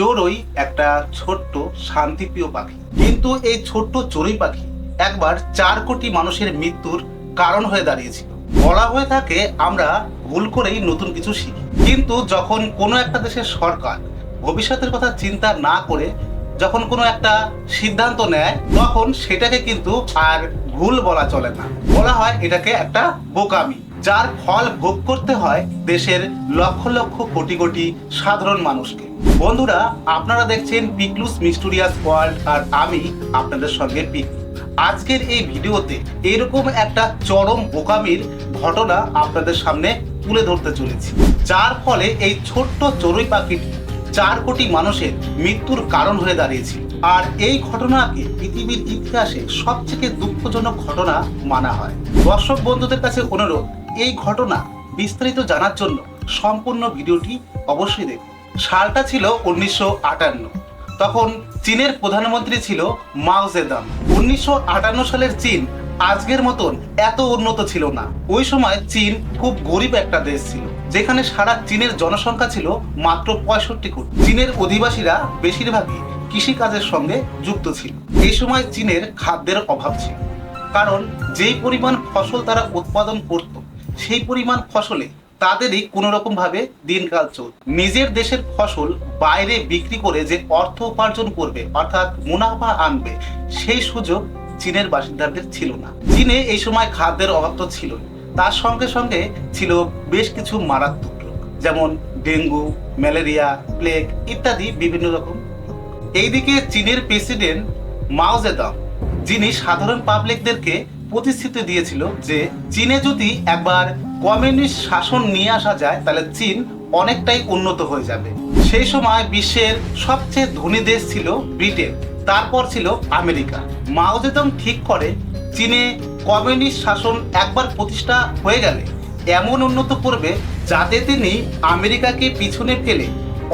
চড়ুই একটা ছোট্ট শান্তিপ্রিয় পাখি। কিন্তু এই ছোট্ট চড়ুই পাখি একবার চার কোটি মানুষের মৃত্যুর কারণ হয়ে দাঁড়িয়েছিল। বলা হয়ে থাকে আমরা ভুল করেই নতুন কিছু শিখি। কিন্তু যখন কোনো একটা দেশের সরকার ভবিষ্যতের কথা চিন্তা না করে যখন কোনো একটা সিদ্ধান্ত নেয়, তখন সেটাকে কিন্তু আর ভুল বলা চলে না। বলা হয় এটাকে একটা বোকামি। যার ফল ভোগ করতে হয় দেশের লক্ষ লক্ষ কোটি কোটি সাধারণ মানুষকে। বন্ধুরা, আপনারা দেখছেন পিকলুস মিস্টুরিয়াস ওয়ার্ল্ড আর আমি আপনাদের সঙ্গে পিক আজকের এই ভিডিওতে এরকম একটা চরম বোকামির ঘটনা আপনাদের সামনে তুলে ধরতে চলেছি। যার ফলে এই ছোট্ট চড়ুই পাখিটি চার কোটি মানুষের মৃত্যুর কারণ হয়ে দাঁড়িয়েছে। আর এই ঘটনাকে পৃথিবীর ইতিহাসে সবথেকে দুঃখজনক ঘটনা মানা হয়। দর্শক বন্ধুদের কাছে অনুরোধ এই ঘটনা বিস্তারিত জানার জন্য সম্পূর্ণ ভিডিওটি অবশ্যই দেখুন। সালটা ছিল উনিশশো আটান্ন। তখন চীনের প্রধানমন্ত্রী ছিল মাও জেদাং। উনিশশো আটান্ন সালের চীন আজকের মতন এত উন্নত ছিল না। ওই সময় চীন খুব গরিব একটা দেশ ছিল, যেখানে সারা চীনের জনসংখ্যা ছিল মাত্র পঁয়ষট্টি কোটি। চীনের অধিবাসীরা বেশিরভাগই কৃষিকাজের সঙ্গে যুক্ত ছিল। এই সময় চীনের খাদ্যের অভাব ছিল, কারণ যেই পরিমাণ ফসল তারা উৎপাদন করত সেই পরিমাণ ফসলে তাদেরই কোনো রকম ভাবে দিনকাল চলত নিজের দেশের ফসল বাইরে বিক্রি করে যে অর্থ উপার্জন করবে, অর্থাৎ মুনাফা আনবে, সেই সুযোগ চীনের বাসিন্দাদের ছিল না। চীনে এই সময় খাদ্যের অভাব তো ছিল তার সঙ্গে সঙ্গে ছিল বেশ কিছু মারাত্মক রোগ, যেমন ডেঙ্গু, ম্যালেরিয়া, প্লেগ ইত্যাদি বিভিন্ন রকম এইদিকে চীনের প্রেসিডেন্ট মাও জেদাং, যিনি সাধারণ পাবলিকদেরকে প্রতিশ্রুতি দিয়েছিল যে চীনে যদি একবার কমিউনিস্ট শাসন নিয়ে আসা যায়, তাহলে চীন অনেকটাই উন্নত হয়ে যাবে। সেই সময় বিশ্বের সবচেয়ে ধনী দেশ ছিল ব্রিটেন, তারপর ছিল আমেরিকা। মাও জেদং ঠিক করে, চীনে কমিউনিস্ট শাসন একবার প্রতিষ্ঠা হয়ে গেলে এমন উন্নত করবে যাতে তিনি আমেরিকাকে পিছনে ফেলে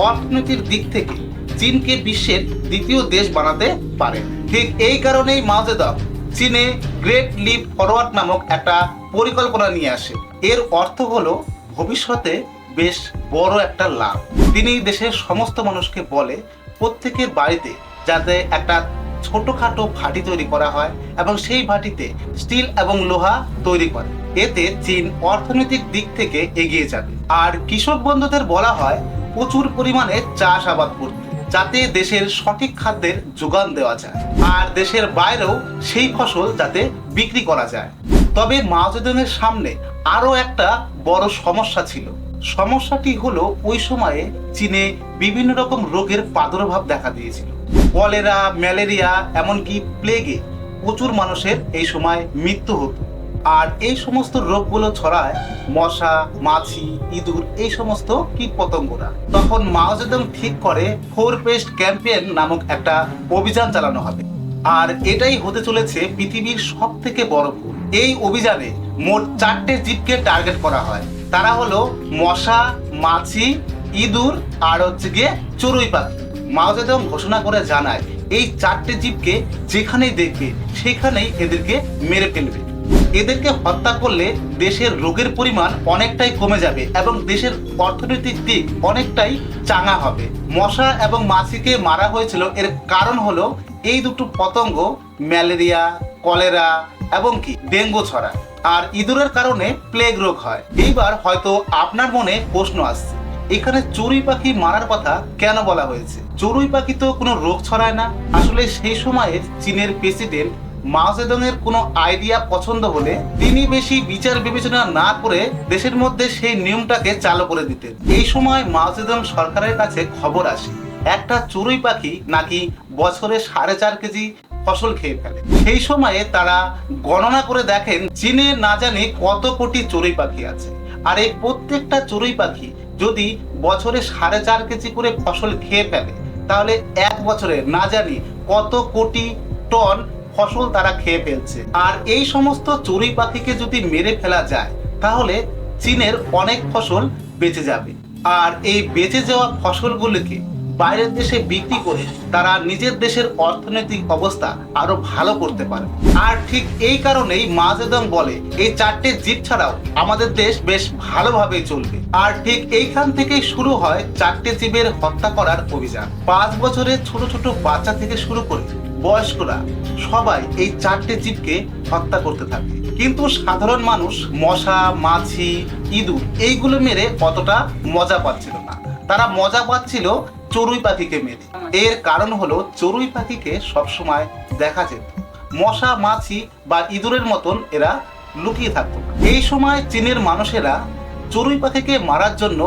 অর্থনীতির দিক থেকে চীনকে বিশ্বের দ্বিতীয় দেশ বানাতে পারে ঠিক এই কারণেই মাও জেদং চীনে গ্রেট লিপ ফরওয়ার্ড নামক একটা পরিকল্পনা নিয়ে আসে। এর অর্থ হলো, ভবিষ্যতে বেশ বড় একটা লাভ। তিনি দেশের সমস্ত মানুষকে বলে, প্রত্যেকের বাড়িতে যাতে একটা ছোটখাটো ভাটি তৈরি করা হয় এবং সেই ভাটিতে স্টিল এবং লোহা তৈরি করে। এতে চীন অর্থনৈতিক দিক থেকে এগিয়ে যাবে। আর কৃষক বন্ধুদের বলা হয়, প্রচুর পরিমাণে চাষ আবাদ করতে। যাতে দেশের সঠিক খাদ্যের যোগান দেওয়া যায়। আর দেশের বাইরেও সেই ফসল যাতে বিক্রি করা যায়। তবে মাওজেদনের সামনে আরও একটা বড় সমস্যা ছিল। সমস্যাটি হলো ওই সময়ে চীনে বিভিন্ন রকম রোগের প্রাদুর্ভাব দেখা দিয়েছিল। কলেরা, ম্যালেরিয়া, এমনকি প্লেগে প্রচুর মানুষের এই সময় মৃত্যু হতো। আর এই সমস্ত রোগগুলো ছড়ায় মশা, মাছি, ইঁদুর, এই সমস্ত কীট পতঙ্গরা তখন মাওজেদং ঠিক করে, ফোর পেস্ট ক্যাম্পেন নামক একটা অভিযান চালানো হবে। আর এটাই হতে চলেছে পৃথিবীর সব থেকে বড় ভুল। এই অভিযানে মোট চারটে জীবকে টার্গেট করা হয়। তারা হলো মশা, মাছি, ইঁদুর, আর হচ্ছে গিয়ে চড়ুই পাখি। মাওজেদং ঘোষণা করে জানায়, এই চারটে জীবকে যেখানেই দেখবে, সেখানেই এদেরকে মেরে ফেলবে। এদেরকে হত্যা করলে দেশের রোগের পরিমাণ অনেকটাই কমে যাবে এবং দেশের অর্থনৈতিক দিক অনেকটাই চাঙা হবে। মশা এবং মাছিকে মারা হয়েছিল এর কারণ হলো এই দুটো পতঙ্গ, ম্যালেরিয়া, কলেরা এবং কি, ডেঙ্গু ছড়ায়। আর ইঁদুরের কারণে প্লেগ রোগ হয়। এইবার হয়তো আপনার মনে প্রশ্ন আসছে, এখানে চড়ুই পাখি মারার কথা কেন বলা হয়েছে? চড়ুই পাখি তো কোনো রোগ ছড়ায় না। আসলে সেই সময়ের চীনের প্রেসিডেন্ট মাও জেদংয়ের কোনো আইডিয়া পছন্দ হলে তিনি বেশি বিচার বিবেচনা না করে দেশের মধ্যে সেই নিয়মটাকে চালু করে দিতেন। এই সময় মাও জেদং সরকারের কাছে খবর আসে। একটা চড়ুই পাখি নাকি বছরে সাড়ে চার কেজি ফসল খেয়ে ফেলে। সেই সময়ে তারা গণনা করে দেখেন, চীনে না জানি কত কোটি চড়ুই পাখি আছে। আর এই প্রত্যেকটা চড়ুই পাখি যদি বছরে সাড়ে চার কেজি করে ফসল খেয়ে ফেলে, তাহলে এক বছরে না জানি কত কোটি টন ফসল তারা খেয়ে ফেলছে। আর এই সমস্ত চড়ুই পাখিকে যদি মেরে ফেলা যায়, তাহলে চীনের অনেক ফসল বেঁচে যাবে। আর এই বেঁচে যাওয়া ফসলগুলিকে বাইরের দেশে বিক্রি করে তারা নিজের দেশের অর্থনৈতিক অবস্থা আরও ভালো করতে পারে। আর ঠিক এই কারণেই মাজেদং বলে, এই চারটে জিপ ছাড়াও আমাদের দেশ বেশ ভালোভাবে চলবে। আর ঠিক এইখান থেকেই শুরু হয় চারটে জীবের হত্যা করার অভিযান। পাঁচ বছরের ছোট ছোট বাচ্চা থেকে শুরু করে বয়স্করা সবাই এই চারটে জীবকে হত্যা করতে থাকে। কিন্তু সাধারণ মানুষ মশা, মাছি, ইঁদুর এইগুলো মেরে অতটা মজা পাচ্ছিল না। তারা মজা পাচ্ছিল চড়ুই পাখিকে মেরে। এর কারণ হলো চড়ুই পাখিকে সবসময় দেখা যেত। মশা, মাছি বা ইঁদুরের মতন এরা লুকিয়ে থাকতো। এই সময় চীনের মানুষেরা চড়ুই পাখিকে মারার জন্য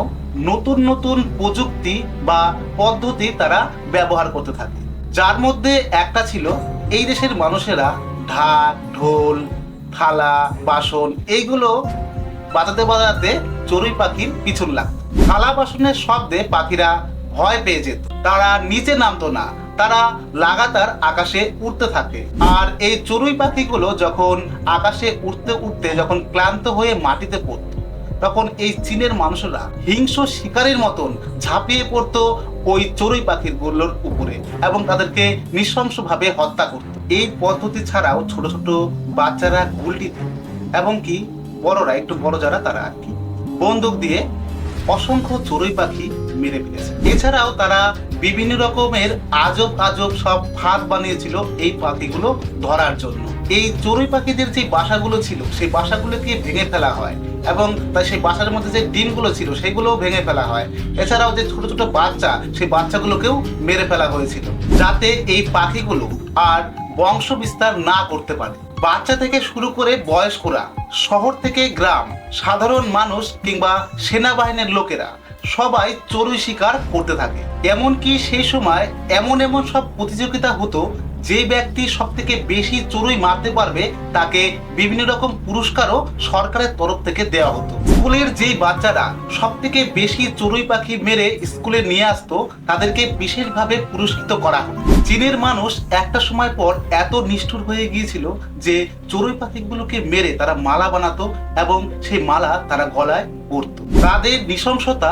নতুন নতুন প্রযুক্তি বা পদ্ধতি তারা ব্যবহার করতে থাকে। যার মধ্যে একটা ছিল, এই দেশের মানুষেরা ঢাক ঢোল, থালা, বাসন, এইগুলো বাজাতে বাজাতে চড়ুই পাখির পিছন লাগতো। থালা, বাসনের শব্দে পাখিরা ভয় পেয়ে যেত। তারা নিচে নামতো না, তারা লাগাতার আকাশে উড়তে থাকে। আর এই চড়ুই পাখিগুলো যখন আকাশে উঠতে উঠতে যখন ক্লান্ত হয়ে মাটিতে পড়তো তখন এই চীনের মানুষরা হিংস্র শিকারের মতন ঝাঁপিয়ে পড়ত ওই চড়ুই পাখির গোল্লোর উপরে এবং তাদেরকে নৃশংসভাবে হত্যা করত। এই পদ্ধতি ছাড়াও ছোট ছোট বাচ্চারা গুলটি দিত এবং কি বড়রা, একটু বড় যারা, তারা আর কি, বন্দুক দিয়ে অসংখ্য চড়ুই পাখি মেরে ফেলেছে এছাড়াও তারা বিভিন্ন রকমের আজব আজব সব ফাঁদ বানিয়েছিল এই পাখিগুলো ধরার জন্য। এই চড়ুই পাখিদের যে বাসাগুলো ছিল, সেই বাসাগুলোকে ভেঙে ফেলা হয় এবং তা সেই বাসার মধ্যে যে ডিমগুলো ছিল, সেগুলোও ভেঙে ফেলা হয়। এছাড়াও যে ছোট ছোট বাচ্চা, সেই বাচ্চাগুলোকেও মেরে ফেলা হয়েছিল, যাতে এই পাখিগুলো আর বংশ বিস্তার না করতে পারে। বাচ্চা থেকে শুরু করে বয়স্করা, শহর থেকে গ্রাম, সাধারণ মানুষ কিংবা সেনাবাহিনীর লোকেরা সবাই চড়ুই শিকার করতে থাকে। এমনকি সেই সময় এমন এমন সব প্রতিযোগিতা হতো, যে ব্যক্তি সব থেকে বেশি চড়ুই মারতে পারবে তাকে বিভিন্ন রকম পুরস্কারও সরকারের তরফ থেকে দেওয়া হতো। স্কুলের যেই বাচ্চারা সব থেকে বেশি চড়ুই পাখি মেরে স্কুলে নিয়ে আসতো, তাদেরকে বিশেষভাবে পুরস্কৃত করা হতো। চীনের মানুষ একটা সময় পর এত নিষ্ঠুর হয়ে গিয়েছিল যে চড়ুই পাখিগুলোকে মেরে তারা মালা বানাতো এবং সেই মালা তারা গলায় পরতো। তাদের নৃশংসতা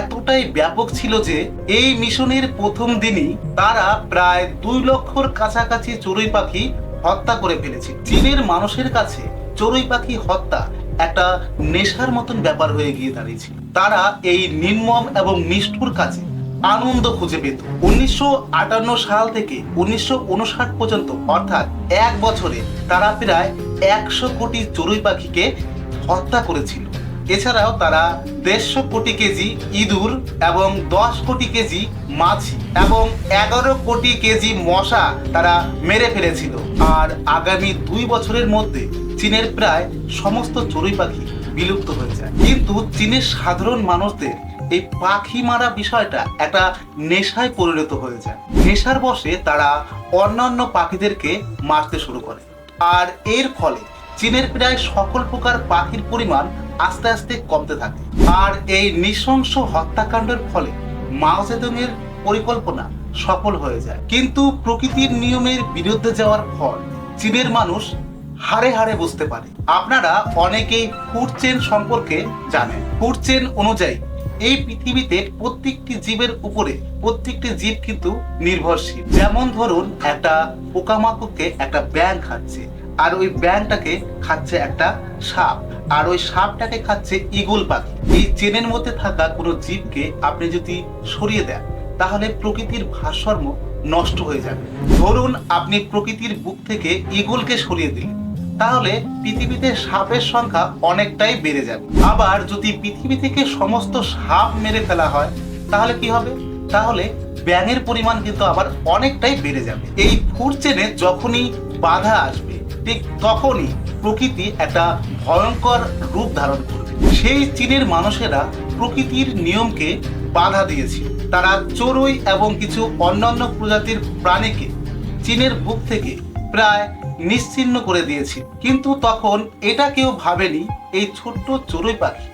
এতটাই ব্যাপক ছিল যে এই মিশনের প্রথম দিনই তারা প্রায় দুই লক্ষর কাছাকাছি চড়ুই পাখি হত্যা করে ফেলেছে। চীনের মানুষের কাছে চড়ুই পাখি হত্যা একটা নেশার মতন ব্যাপার হয়ে গিয়ে দাঁড়িয়েছিল। তারা এই নির্মম এবং নিষ্ঠুর কাজে আনন্দ খুঁজে পেত। উনিশশো আটান্ন সাল থেকে উনিশশো উনষাট পর্যন্ত, অর্থাৎ এক বছরে, তারা প্রায় একশো কোটি চড়ুই পাখিকে হত্যা করেছিল। এছাড়াও তারা দেড়শো কোটি কেজি ইঁদুর এবং দশ কোটি কেজি মাছি এবং এগারো কোটি কেজি মশা তারা মেরে ফেলেছিল। আর আগামী দুই বছরের মধ্যে চীনের প্রায় সমস্ত চড়ুই পাখি বিলুপ্ত হয়ে যায়। কিন্তু চীনের সাধারণ মানুষদের এই পাখি মারা বিষয়টা একটা নেশায় পরিণত হয়ে যায় নেশার বসে তারা অন্যান্য পাখিদেরকে মারতে শুরু করে। আর এর ফলে চীনের প্রায় সকল প্রকার পাখির পরিমাণ আস্তে আস্তে কমতে থাকে। আর এই নৃশংস হত্যাকাণ্ডের ফলে মাও জেদুংয়ের পরিকল্পনা সফল হয়ে যায়। কিন্তু প্রকৃতির নিয়মের বিরুদ্ধে যাওয়ার ফল চীনের মানুষ হারে হারে বুঝতে পারে। আপনারা অনেকেই ফুড চেন সম্পর্কে জানেন। ফুড চেন অনুযায়ী এই পৃথিবীতে প্রত্যেকটি জীবের উপরে প্রত্যেকটি জীব কিন্তু নির্ভরশীল। যেমন ধরুন, একটা পোকামাকড়কে একটা ব্যাং খাচ্ছে, আর ওই ব্যাংটাকে খাচ্ছে একটা সাপ, আর ওই সাপটাকে খাচ্ছে ইগল পাখি। এই চেনের মধ্যে থাকা কোনো জীবকে আপনি যদি সরিয়ে দেন, তাহলে প্রকৃতির ভারসাম্য নষ্ট হয়ে যাবে। ধরুন, আপনি প্রকৃতির বুক থেকে ইগলকে সরিয়ে দিলেন। তাহলে পৃথিবীতে সাপের সংখ্যা অনেকটাই বেড়ে যাবে। আবার যদি পৃথিবী থেকে সমস্ত সাপ মেরে ফেলা হয়, তাহলে কি হবে? তাহলে ব্যাঙের পরিমাণ কিন্তু আবার অনেকটাই বেড়ে যাবে। এই ফুড চেনে যখনই বাধা আসবে, ঠিক তখনই প্রকৃতি একটা ভয়ঙ্কর রূপ ধারণ করবে। সেই চীনের মানুষেরা প্রকৃতির নিয়মকে বাধা দিয়েছিল। তারা চড়ুই এবং কিছু অন্যান্য প্রজাতির প্রাণীকে চীনের বুক থেকে প্রায় নিশ্চিহ্ন করে দিয়েছিল। কিন্তু তখন এটা কেউ ভাবেনি, এই ছোট্ট চড়ুই পাখি।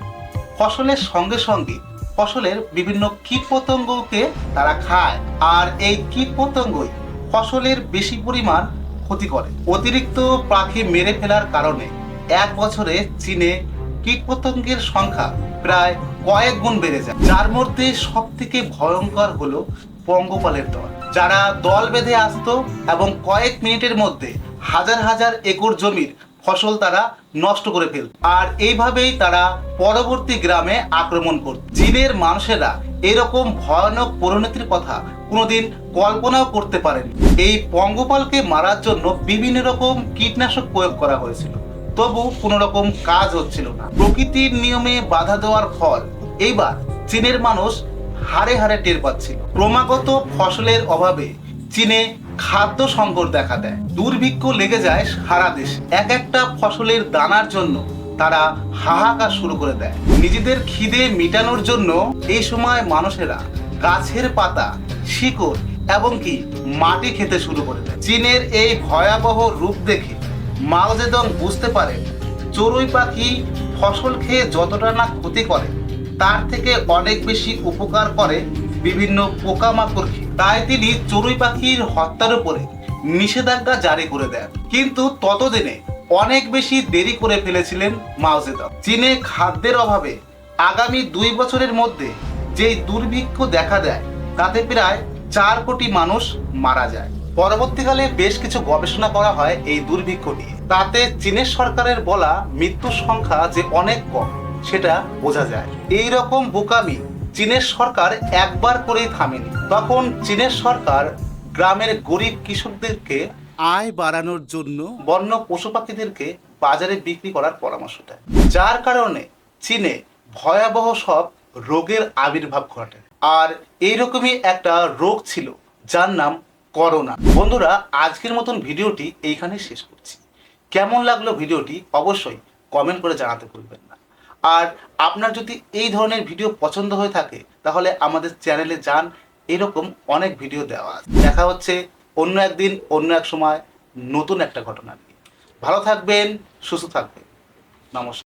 ফসলের সঙ্গে সঙ্গে ফসলের বিভিন্ন কীট পতঙ্গকে তারা খায়, আর এই কীট পতঙ্গই ফসলের বেশি পরিমাণ ক্ষতি করে। অতিরিক্ত পাখি মেরে ফেলার কারণে এক বছরে চীনে কীটপতঙ্গের সংখ্যা প্রায় কয়েক গুণ বেড়ে যায়। যার মধ্যে সব থেকে ভয়ঙ্কর হলো পঙ্গপালের দল। যারা দল বেঁধে আসতো এবং কয়েক মিনিটের মধ্যে হাজার হাজার একর জমির ফসল তারা নষ্ট করে ফেল আর এইভাবেই তারা পরবর্তী গ্রামে আক্রমণ করত চীনের মানুষেরা এরকম ভয়ানক পরিণতির কথা কোনোদিন কল্পনাও করতে পারেন। এই পঙ্গপালকে মারার জন্য বিভিন্ন রকম কীটনাশক প্রয়োগ করা হয়েছিল। তবু কোনো রকম কাজ হচ্ছিল না। প্রকৃতির নিয়মে বাধা দেওয়ার ফল এইবার চীনের মানুষ হারে হারে টের পাচ্ছিল। ক্রমাগত ফসলের অভাবে চীনে খাদ্য সংকট দেখা দেয়। দুর্ভিক্ষ লেগে যায় সারা দেশে। এক একটা ফসলের দানার জন্য তারা হাহাকার শুরু করে দেয়। নিজেদের খিদে মেটানোর জন্য এই সময় মানুষেরা গাছের পাতা, শিকড় এবং কি মাটি খেতে শুরু করে দেয়। চীনের এই ভয়াবহ রূপ দেখে মাও বুঝতে পারে চড়ুই পাখি ফসল খেয়ে যতটা না ক্ষতি করে, তার থেকে অনেক বেশি উপকার করে বিভিন্ন পোকামাকড় তাই তিনি চড়ুই পাখির হত্যার উপরে নিষেধাজ্ঞা জারি করে দেন। কিন্তু ততদিনে অনেক বেশি দেরি করে ফেলেছিলেন মাও জেদং চীনে খাদ্যের অভাবে আগামী দুই বছরের মধ্যে যেই দুর্ভিক্ষ দেখা দেয়, তাতে প্রায় চার কোটি মানুষ মারা যায়। পরবর্তীকালে বেশ কিছু গবেষণা করা হয় এই দুর্ভিক্ষ নিয়ে। তাতে চীনের সরকারের বলা মৃত্যুর সংখ্যা যে অনেক কম, সেটা বোঝা যায়। এই রকম বোকামি চীনের সরকার একবার করেই থামেনি। তখন চীনের সরকার গ্রামের গরিব কৃষকদেরকে আয় বাড়ানোর জন্য বন্য পশু পাখিদেরকে বাজারে বিক্রি করার পরামর্শ দেয়। যার কারণে চীনে ভয়াবহ সব রোগের আবির্ভাব ঘটে। আর এইরকমই একটা রোগ ছিল, যার নাম করোনা। বন্ধুরা, আজকের মতন ভিডিওটি এইখানে শেষ করছি। কেমন লাগল ভিডিওটি অবশ্যই কমেন্ট করে জানাতে ভুলবেন না। আর আপনার যদি এই ধরনের ভিডিও পছন্দ হয়ে থাকে, তাহলে আমাদের চ্যানেলে যান, এরকম অনেক ভিডিও দেওয়া আছে। দেখা হচ্ছে অন্য একদিন, অন্য এক সময় নতুন একটা ঘটনা নিয়ে। ভালো থাকবেন, সুস্থ থাকবেন। নমস্কার।